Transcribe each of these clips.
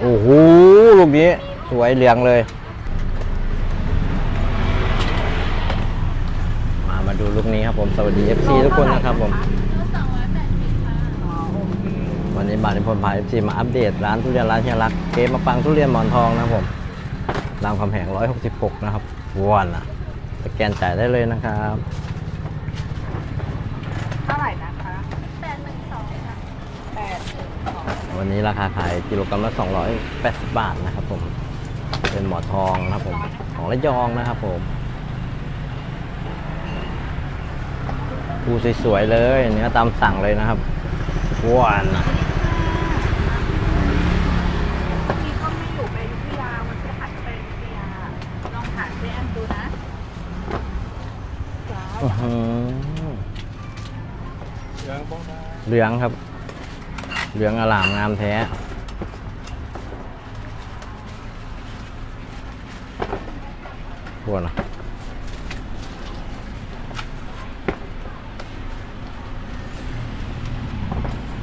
โอ้โหลูกนี้สวยเหลืองเลย มามาดูลูกนี้ครับผม สวัสดี FC ทุกคนนะครับผม วันนี้บานนิพนธ์พา FC มาอัปเดตร้านทุเรียนร้านเชียงรัก เกมมาปังทุเรียนหมอนทองนะครับผมรามคำแหง 166 นะครับวันนะสแกนจ่ายได้เลยนะครับ เท่าไหร่นะคะแปด วันนี้ราคาขายกิโลกรัมละ 280 บาทนะครับผม เป็นหมอนทองนะครับผม ของระยองนะครับผมภูสวยๆเลยเนื้อตามสั่งเลยนะครับว้านนะมีก็ไม่อยู่ไปอยุธยาวันพฤหัสไปอยุธยาลองถามเจ๊แอมดูนะจ้าอื้อหือเหลืองบ้องได้เหลืองครับ เหลืองอลามงามแท้พวกนะ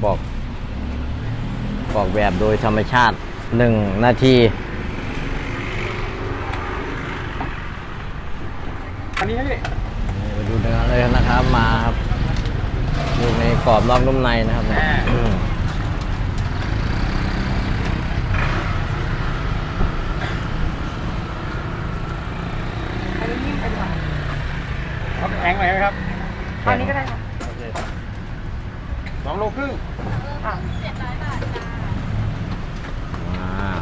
บอกบอกแบบโดยธรรมชาติหนึ่งนาทีอันนี้ให้ดินี่มาดูเนื้อเลยนะครับมาครับอยู่ในกรอบนอกนุ่มในนะครับเนี่ยอืม อันนี้ยิ่งเป็นหวาน เอาแข็งหน่อยไหมครับอันนี้ก็ได้ค่ะโอเคสองโลครึ่งอะอ่า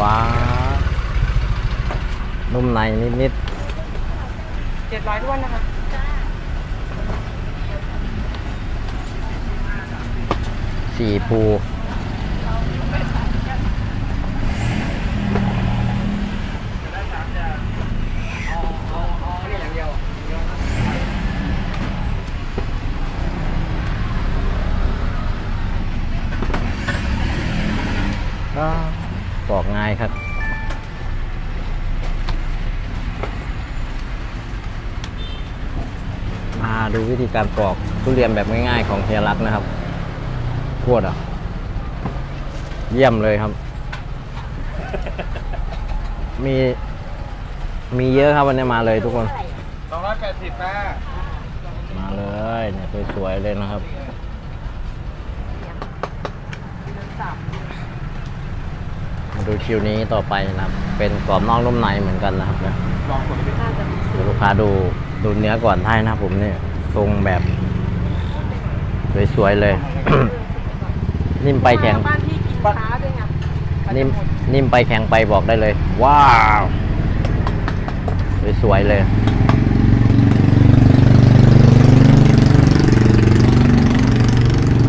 ว้าวนุ่มในนิดเจ็ดร้อยด้วนนะคะ สี่ภูอันนี้อย่างเดียวก็ปอกง่ายครับมาดูวิธีการปอกทุเรียนแบบง่ายๆของเฮียรักนะครับ วดอะ เยี่ยมเลยครับ มี มีเยอะครับวันนี้มาเลยทุกคน สองร้อยแปดสิบนะมาเลยเนี่ยสวยๆเลยนะครับมาดูคิวนี้ต่อไปนะครับ เป็นกรอบนอกนุ่มในเหมือนกันนะครับเนี่ยลองกดดูดิน่าจะมีเดี๋ยวลูกค้าดูดูเนื้อก่อนได้นะครับผมเนี่ยทรงแบบ สวยๆเลย นิ่มไปแข็ง บ้านพี่กินช้าด้วยไงนิ่มนิ่มไปแข็งไปบอกได้เลย ว้าว สวยๆเลย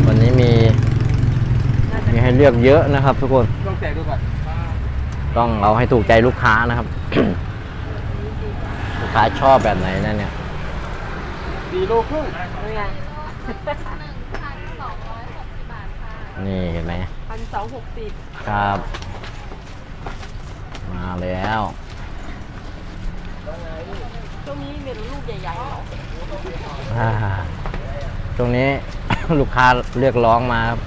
วันนี้มี มีให้เลือกเยอะนะครับทุกคน ลองแตะดูก่อนต้องเอาให้ถูกใจลูกค้านะครับ ลูกค้าชอบแบบไหนนั่นเนี่ย สี่โลครึ่ง นี่ไง นี่เห็นไหมพันสองหกสิบครับ มาแล้วช่วงนี้มีลูกใหญ่ๆเหรออ่าตรงนี้ ลูกค้าเรียกร้องมาครับ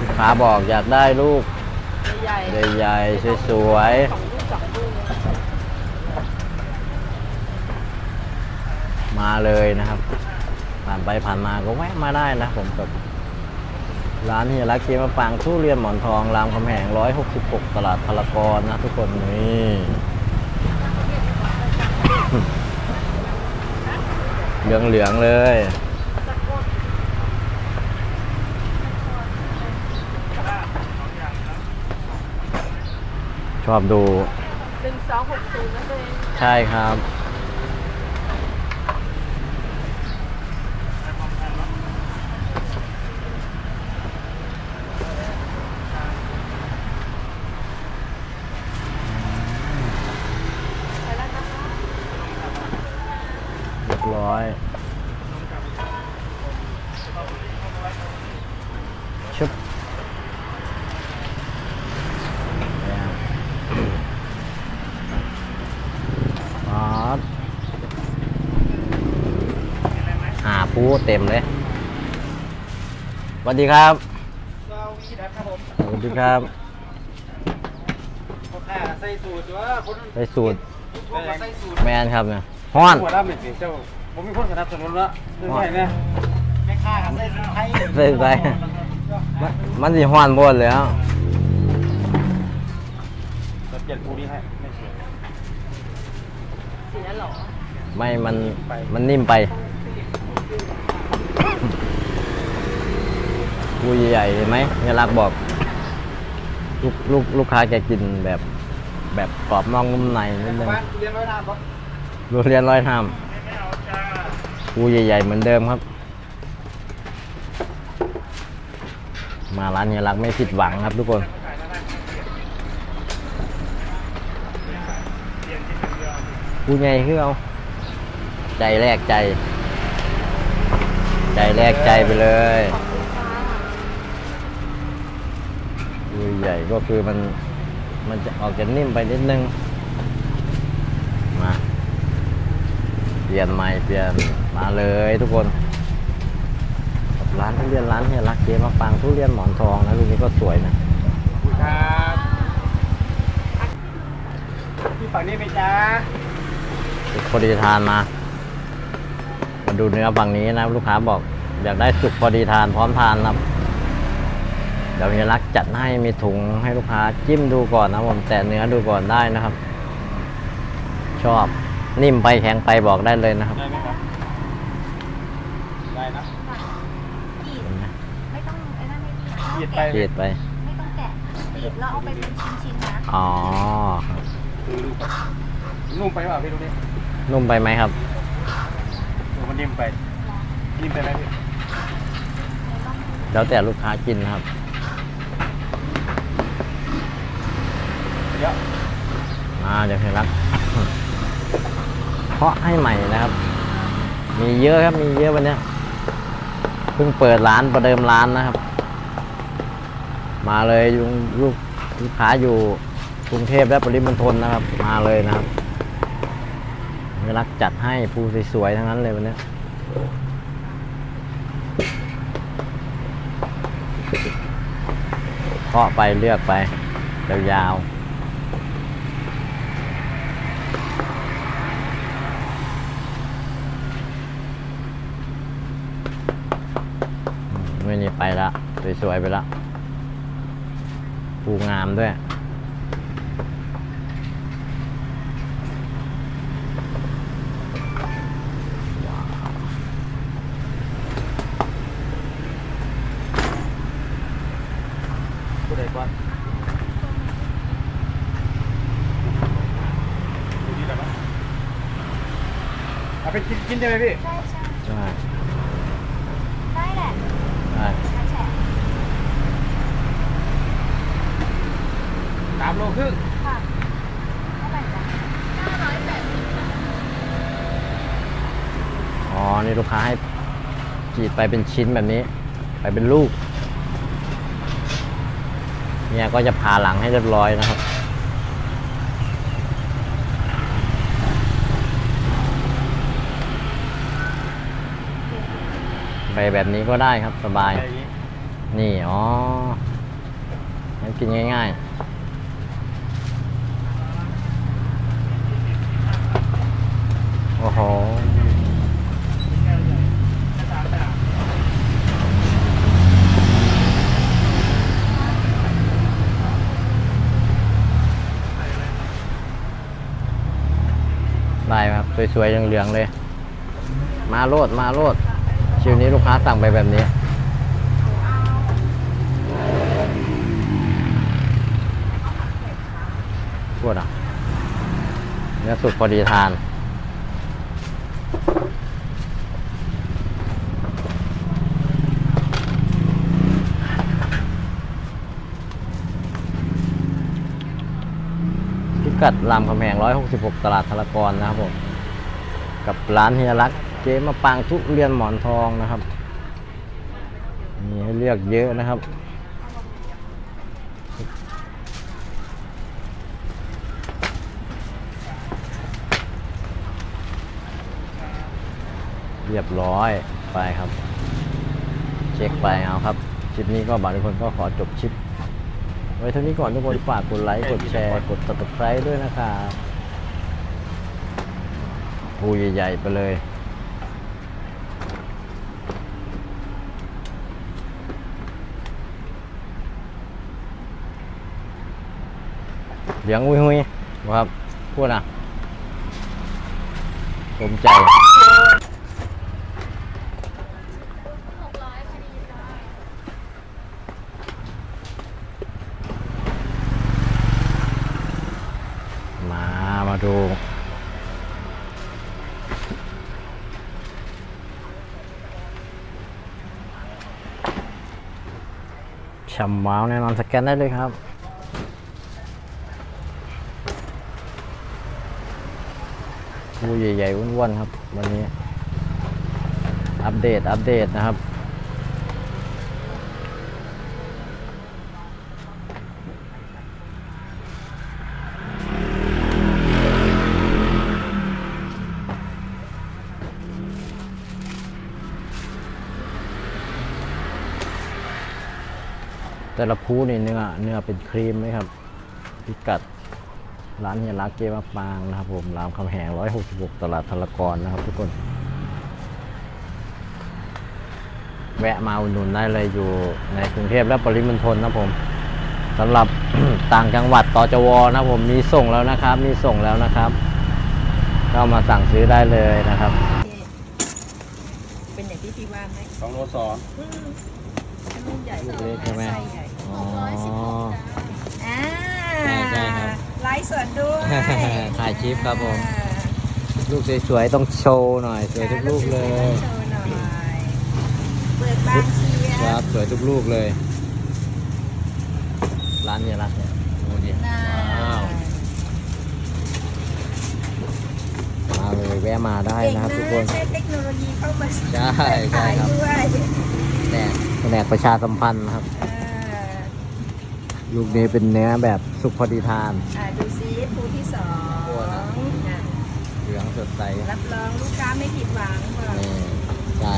ลูกค้าบอกอยากได้ลูกใหญ่ๆใหญ่ๆสวยสองลูกสองลูกๆมาเลยนะครับ ผ่านไปผ่านมาก็แวะมาได้นะผมกับ ร้านเฮียรักเกมมะปางทุเรียนหมอนทองรามคำแหง 166 ตลาดพารากอนนะทุกคนนี่เหลืองเหลืองๆเลย ชอบดู หนึ่งสองหกศูนย์นั่นเอง ใช่ครับ ไปแล้วนะคะ เรียบร้อยชุบ เต็มเลยสวัสดีครับเราวีนะครับผมสวัสดีครับคนแรกใส่สูตรว่าคนใส่สูตรช่วงใส่สูตรแมนครับเนี่ยฮ้อนหัวดำเป็นเจ้าผมมีคนสนับสนุนละดูหน่อยนะแม่ค้าใส่สูตรไทยใส่ใส่มันมันสิฮ้อนบนแล้วจะเปลี่ยนปูนี้ให้ไม่สวยเสียเหรอไม่มันไปมันนิ่มไป กูใหญ่ๆเห็นไหมเนี่ยรักบอกลูกลูกลูกค้าแกกินแบบแบบกรอบนอกนุ่มในนิดนึงบ้านเรียนร้อยน้ำปะดูเรียนร้อยทำกูใหญ่ๆเหมือนเดิมครับ มาร้านเฮียรักไม่ผิดหวังครับทุกคนกูใหญ่คือเอาใจแรกใจ ใจแรกใจไปเลย ขอบคุณค่ะ กู ใหญ่ก็คือมันมันจะออกจะนิ่มไปนิดนึง มา เปลี่ยนใหม่เปลี่ยนมาเลยทุกคนกับร้านทุเรียนร้านเฮียรักเจมาปังทุเรียนหมอนทองนะลูกนี้ก็สวยนะขอบคุณครับที่ฝั่งนี้ไหมจ๊ะสุกพอดีทานมามาดูเนื้อฝั่งนี้นะลูกค้าบอกอยากได้สุกพอดีทานพร้อมทานนะครับ เดี๋ยวเฮียรักจัดให้มีถุงให้ลูกค้าจิ้มดูก่อนนะผมแต่เนื้อดูก่อนได้นะครับ ชอบนิ่มไปแข็งไปบอกได้เลยนะครับ ได้ไหมครับ ได้นะกรีดเห็นไหมไม่ต้องไอ้นั่นไม่กรีดแกะไปกรีดไป ไม่ต้องแกะกรีดแล้วเอาไปเป็นชิ้นๆนะอ๋อครับดูดูครับนุ่มไปเปล่าพี่ดูดินุ่มไปไหมครับดูมันนิ่มไปนิ่มไปไหมพี่แล้วแต่ลูกค้ากินนะครับ มาเดี๋ยวเฮียรักเพาะให้ใหม่นะครับ มีเยอะครับมีเยอะวันเนี้ยเพิ่งเปิดร้านประเดิมร้านนะครับ มาเลยลุงลูกลูกค้าอยู่กรุงเทพและปริมณฑลนะครับ มาเลยนะครับรักจัดให้ภูสวยๆทั้งนั้นเลยวันเนี้ยเคาะไปเลือกไปยาวๆ ไม่นี่ไปละ สวยๆไปละภูงามด้วยพูดได้ก่อนดูดีแล้วปะเอาเป็นชิ้นๆได้ไหมพี่ ใช่ใช่ ใช่ ได้แหละ ใช่ กระแฉะ สามโลครึ่งค่ะเท่าไหร่จ๊ะห้าร้อยแปดสิบอ๋อ นี่ลูกค้าให้กรีดไปเป็นชิ้นแบบนี้ ไปเป็นลูก เนี่ยก็จะพาหลังให้เรียบร้อยนะครับไปแบบนี้ก็ได้ครับสบายอะไรอย่างงี้นี่ อ๋องั้นกินง่าย ๆ โอ้โหได้ครับสวยๆเหลืองๆเลย มาโลดมาโลดชิวนี้ลูกค้าสั่งไปแบบนี้พูดอะเนื้อสุกพอดีทาน พิกัดรามคำแหง 166 ตลาดธารกรนะครับผม กับร้านเฮียรักเจ๊มาปางทุเรียนหมอนทองนะครับ มีให้เลือกเยอะนะครับ รียบร้อยไปครับ เช็คไปเอาครับคลิปนี้ก็บางทุกคนก็ขอจบคลิป ไว้เท่านี้ก่อนทุกคนฝากกดไลค์กดแชร์กด subscribe ด้วยนะครับภูใหญ่ๆไปเลยเลี้ยงหุยหุยครับพูดนะสมใจ มา มาดู ฉ่ำว้าวแน่นอนสแกนได้เลยครับ ผู้ใหญ่ๆว้วนๆครับ วันนี้ อัปเดตอัปเดตนะครับ แต่ละพูนี่เนื้อเนื้อเป็นครีมไหมครับ พิกัดร้านเฮียรักเจมะปางนะครับผมรามคำแหง 166 ตลาดธารกรนะครับทุกคน แวะมาอุดหนุนได้เลยอยู่ในกรุงเทพและปริมณฑลนะครับผมสำหรับต่างจังหวัดตจวนะครับผมมีส่งแล้วนะครับ มีส่งแล้วนะครับ ก็มาสั่งซื้อได้เลยนะครับ เป็นอย่างที่พี่ว่าไหมสองโลสองอืมลูกใหญ่ลูกเล็กใช่ไหมไส้ใหญ่ อ๋ออ่าใช่ใช่ครับไลฟ์สดด้วยถ่ายคลิปครับผมลูกสวยๆต้องโชว์หน่อย สวยทุกลูกเลย โชว์หน่อยเปิดบางเชียครับ สวยทุกลูกเลย ร้านเฮียรักเนี่ยโอ้ดีน่าว้าวมาเลยแวะมาได้นะครับทุกคนเก่งะใช้เทคโนโลยีเข้ามาใช่ใช่ครับขายด้วยแผนกแผนกประชาสัมพันธ์นะครับ อ่า ลูกนี้เป็นเนื้อแบบสุกพอดีทาน อ่าดูซิภูที่สองโอ้นะอะเหลืองสดใสรับรองลูกค้าไม่ผิดหวังบอกนี่ใช่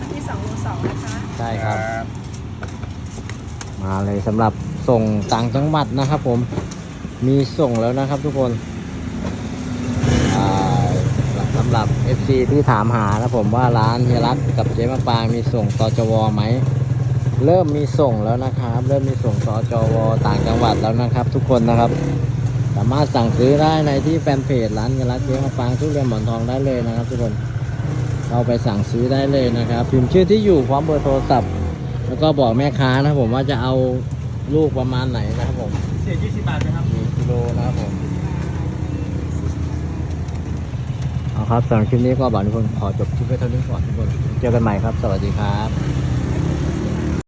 อันที่สองโลสองนะคะใช่ครับ มาเลยสำหรับส่งต่างจังหวัดนะครับผมมีส่งแล้วนะครับทุกคนอ่าสำหรับ FC ที่ถามหานะผมว่าร้านเฮียรัตกับเจ๊มะปางมีส่งตจวไหม เริ่มมีส่งแล้วนะครับ เริ่มมีส่งตจวต่างจังหวัดแล้วนะครับ ทุกคนนะครับ สามารถสั่งซื้อได้ในที่แฟนเพจร้านเฮียรัตเจ๊มะปางทุเรียนหมอนทองได้เลยนะครับ ทุกคนเราไปสั่งซื้อได้เลยนะครับพิมพ์ชื่อที่อยู่พร้อมเบอร์โทรศัพท์ แล้วก็บอกแม่ค้านะครับผมว่าจะเอาลูกประมาณไหนนะครับผมเสียยี่สิบบาทไหมครับกี่กิโลนะครับผมเอาครับสำหรับคลิปนี้ก็บอกทุกคนขอจบคลิปไว้เท่านี้ก่อนทุกคนเจอกันใหม่ครับ สวัสดีครับ